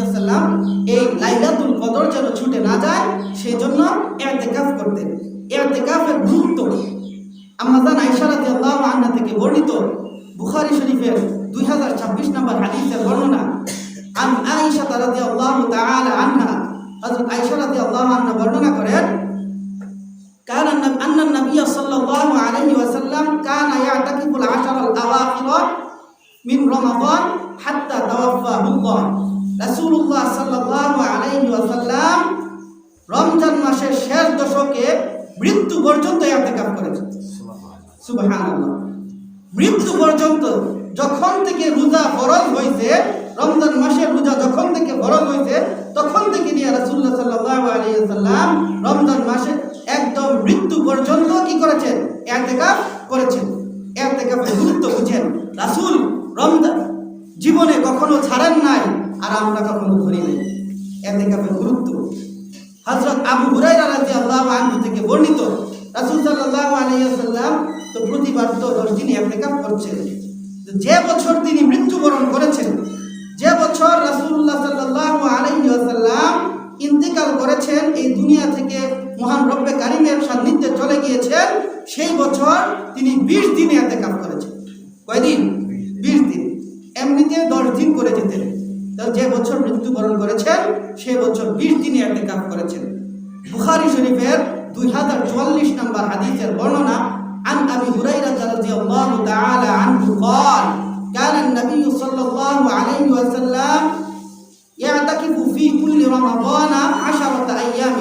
আলাইসাল্লাম এই লাইলাতুল কদর যেন ছুটে না যায় সেই জন্য এতেকাফ করতেন এতেকাফের গুরুত্ব আমাজান আইসা রাদিয়াল্লাহু আনহা থেকে বর্ণিত বুখারী শরীফের দুই হাজার ছাব্বিশ নম্বর হাদিসের বর্ণনা আন আয়েশা রাদিয়াল্লাহু তাআলা আনহা হযরত আয়েশা রাদিয়াল্লাহু আনহা বর্ণনা করেন كان النبي أن النبي صلى الله عليه وسلم كان يعتكف العشر الأواخر من رمضان حتى توفاه الله রাসূলুল্লাহ সাল্লাল্লাহু আলাইহি ওয়াসাল্লাম রমজান মাসের শেষ দশকে মৃত্যু পর্যন্ত ইয়াতেকাফ করেছেন সুবহানাল্লাহ। মৃত্যু পর্যন্ত যখন থেকে রোজা ফরজ হয়েছে রমজান মাসের রোজা যখন থেকে ফরজ হয়েছে তখন থেকে নিয়ে রাসূলুল্লাহ সাল্লাল্লাহু আলাইহি ওয়াসাল্লাম রমজান মাসে একদম মৃত্যু পর্যন্ত কি করেছেন? ইয়াতেকাফ করেছেন। ইয়াতেকাফের গুরুত্ব বুঝেন। রাসূল রমজান জীবনে কখনো ছাড়েন নাই। আর আমরা কখনো ধরি নাই। ইতিকাফের গুরুত্ব। হযরত আবু হুরায়রা রাদিয়াল্লাহু আনহু থেকে বর্ণিত, রাসূল সাল্লাল্লাহু আলাইহি তো প্রতিবার তো 10 দিন ইতিকাফ করছেন। যে বছর তিনি মৃত্যুবরণ করেছেন, যে বছর রাসূলুল্লাহ সাল্লাল্লাহু আলাইহি ওয়াসাল্লাম ইন্তেকাল করেছেন, এই দুনিয়া থেকে মহান রব্বে কারিমের সান্নিধ্যে চলে গিয়েছেন, সেই বছর তিনি 20 দিন ইতিকাফ করেছেন। কয়দিন? 20 দিন। এমনিতে 10 দিন করে যেতেন। যে বছর মৃত্যুবরণ করেছেন সেই বছর 20 দিন ইতিকাফ করেছেন বুখারী শরীফের 2044 নম্বর হাদিসের বর্ণনা عن أبي هريرة رضي الله تعالى عنه قال كان النبي صلى الله عليه وسلم يعتكف في كل رمضان عشرة أيام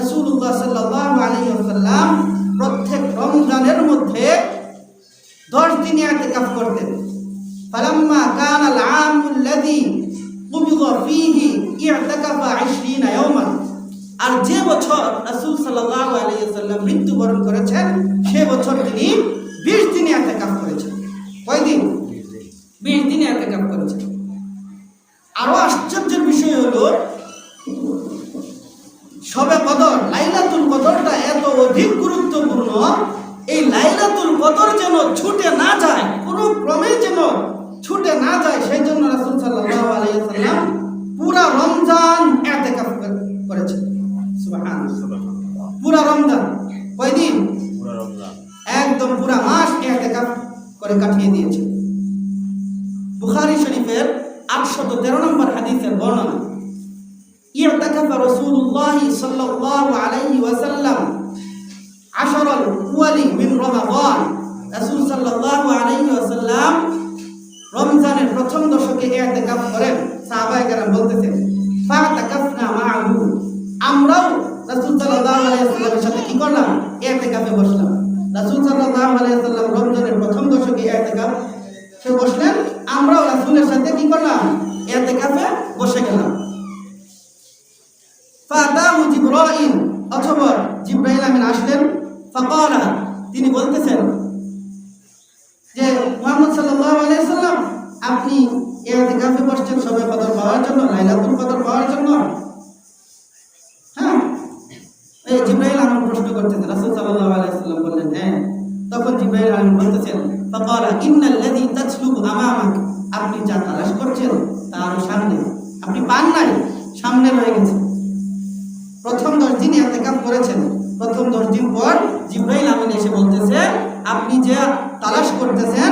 رسول الله صلى الله عليه وسلم প্রত্যেক রমজানের মধ্যে দশ দিন ইতিকাফ করতেন فلما كان العام الذي আর যে বছর রাসূল সাল্লাম মৃত্যুবরণ করেছেন, সে বছর তিনি 20 দিন ইতিকাফ করেছেন। কয় দিন 20 দিন ইতিকাফ করেছেন। আরও আশ্চর্যের বিষয় হলো, সবে কদর, লাইলাতুল কদরটা এত অধিক গুরুত্বপূর্ণ, এই লাইলাতুল কদর যেন ছুটে না যায়, কোনো ক্রমে যেন ছুটে না যায়, সেই জন্য রাসূল সাল্লাল্লাহু আলাইসাল্লাম পুরা রমজান বুখারি শরীফের আটশত তেরো নম্বর হাদিসের বর্ণনা। ইয়াতাকাফ রাসূলুল্লাহ সাল্লাল্লাহু রমাদান। রাসূল সাল্লাল্লাহু আলাইহি ওয়াসাল্লাম রমজানের প্রথম দশকে ইতিকাফ করেন, সাহাবায়ে কেরাম বলতেছেন, ফাতাকাফনা মাআহু। আমরাও রাসূল সাল্লাল্লাহু আলাইহি ওয়াসাল্লামের সাথে কি করলাম? ইতিকাফে বসলাম। রাসূল সাল্লাল্লাহু আলাইহি ওয়াসাল্লাম রমজানের প্রথম দশকে ইতিকাফ সে বসলেন, আমরাও রাসূলের সাথে কি করলাম? ইতিকাফে বসে গেলাম। ফাতাহু জিবরাইল, অথবা জিব্রাইল আমিন আসলেন, ফাকালা, তিনি বলতেছেন যে আপনি ইতিকাফে বসছেন সবে কদর পাওয়ার জন্য, লাইলাতুল কদর পাওয়ার জন্য। হ্যাঁ? এই জিব্রাইল আমিন প্রশ্ন করতেছেন রাসূল সাল্লাল্লাহু আলাইহি সাল্লাম বললেন হ্যাঁ। তখন জিব্রাইল আমিন বলতেছেন, ফাকালা ইন্নাল্লাযী তাতলুবু আমামাক। আপনি যা তালাশ করছেন, তার সামনে, আপনি পান নাই, সামনে রয়ে গেছে প্রথম দশ দিন এতেকাপ করেছেন, প্রথম দশ দিন পর জিব্রাইল আমিন এসে বলতেছে, আপনি যে তালাশ করতেছেন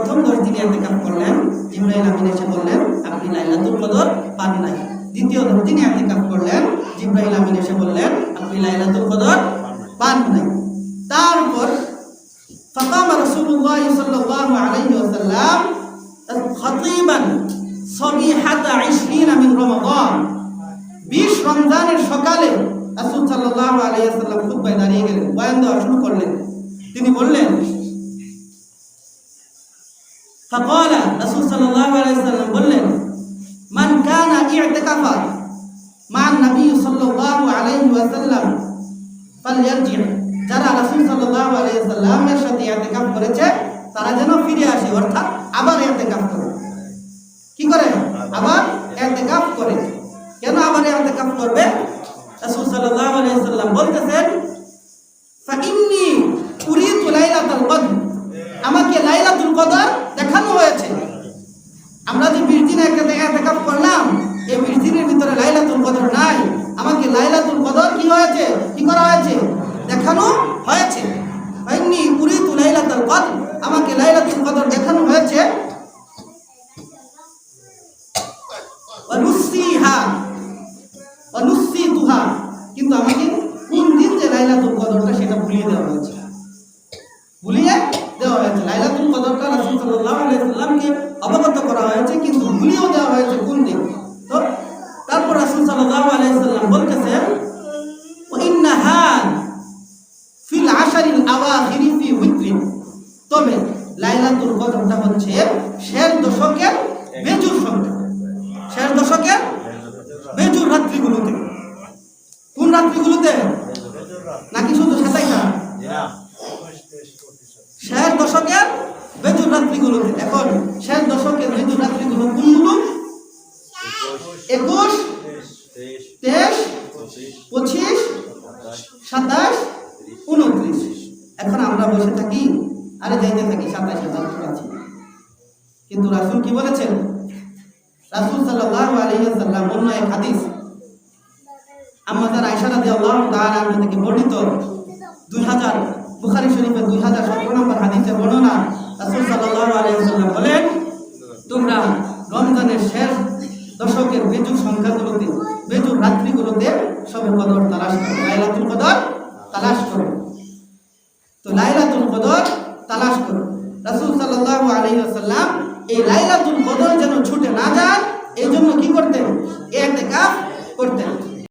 প্রথম দশ দিনে ইন্তেকাম করলেন জিব্রাইল আমিন এসে বললেন আপনি লাইলাতুল কদর পান নাই দ্বিতীয় দশ দিনে ইন্তেকাম করলেন জিব্রাইল আমিন এসে বললেন আপনি লাইলাতুল কদর পান নাই তারপর فقام رسول الله صلى الله عليه وسلم خطيبا صبيحة عشرين من رمضان বিশ রমজানের সকালে রাসূল সাল্লাল্লাহু আলাইহি ওয়াসাল্লাম খুতবায় দাঁড়িয়ে গেলেন বয়ান দেওয়া শুরু করলেন তিনি বললেন فقال রাসূল সাল্লাল্লাহু আলাইহি ওয়াসাল্লাম বললেন মান কানা ই'তিকাফা মান নবী সাল্লাল্লাহু আলাইহি ওয়াসাল্লাম ফালইয়ারজি যারা রাসূল সাল্লাল্লাহু আলাইহি ওয়াসাল্লামের সাথে ইতিকাফ করেছে তারা যেন ফিরে আসে অর্থাৎ আবার ইতিকাফ করে কি করে আবার ইতিকাফ করে কেন আবার ইতিকাফ করবে রাসূল সাল্লাল্লাহু আলাইহি ওয়াসাল্লাম বলতেছেন ফাইন্নি অনুসিতুহা। কিন্তু আমাকে কোন দিন যে লাইলাতুল কদরটা সেটা ভুলিয়ে দেওয়া হয়েছে। ভুলিয়ে দেওয়া হয়েছে। লাইলাতুল কদরটা রাসূল সাল্লাল্লাহু আলাইহি সাল্লামকে অবগত করা হয়েছে, কিন্তু ভুলিয়েও দেওয়া হয়েছে কোন দিন? তো তারপর রাসূল সাল্লাল্লাহু আলাইহি সাল্লাম বলতেছে ফিল আশারিল আওয়াখিরি ফি উইত্রিন। তবে লাইলাতুল কদরটা হচ্ছে শেষ দশকের বেজুর সংখ্যা। শেষ দশকের বেজুর রাত্রিগুলোতে কোন রাত্রিগুলোতে নাকি শুধু সাতাইটা শেষ দশকের বেজুর রাত্রিগুলোতে এখন শেষ দশকের বেজুর রাত্রিগুলো কোনগুলো একুশ, তেইশ, পঁচিশ, সাতাশ, উনত্রিশ। এখন আমরা বসে থাকি, আরে যাইতে থাকি সাতাশ সাতাশ আছি। কিন্তু রাসূল কি বলেছেন? রাসূল সাল্লাল্লাহু আলাইহি ওয়াসাল্লাম অন্য এক হাদিস আমাদের আয়সারা দিয়ে আল্লাহ তার আগে থেকে বর্ণিত, দুই হাজার, বুখারি শরীফের দুই হাজার সতেরো নম্বর হাদিসের বর্ণনা, রাসুল সাল্লাহ বলেন, তোমরা রমজানের শেষ দশকের বেজুর সংখ্যাগুলোতে, বেজুর রাত্রিগুলোতে সবে কদর তালাশ করো, লাইলাতুল কদর তালাশ করো। তো লাইলাতুল কদর তালাশ করো। রাসুল সাল্লাহ আলাইসাল্লাম এই লাইলাতুল কদর যেন ছুটে না যান, এই জন্য কি করতেন? এক করতেন।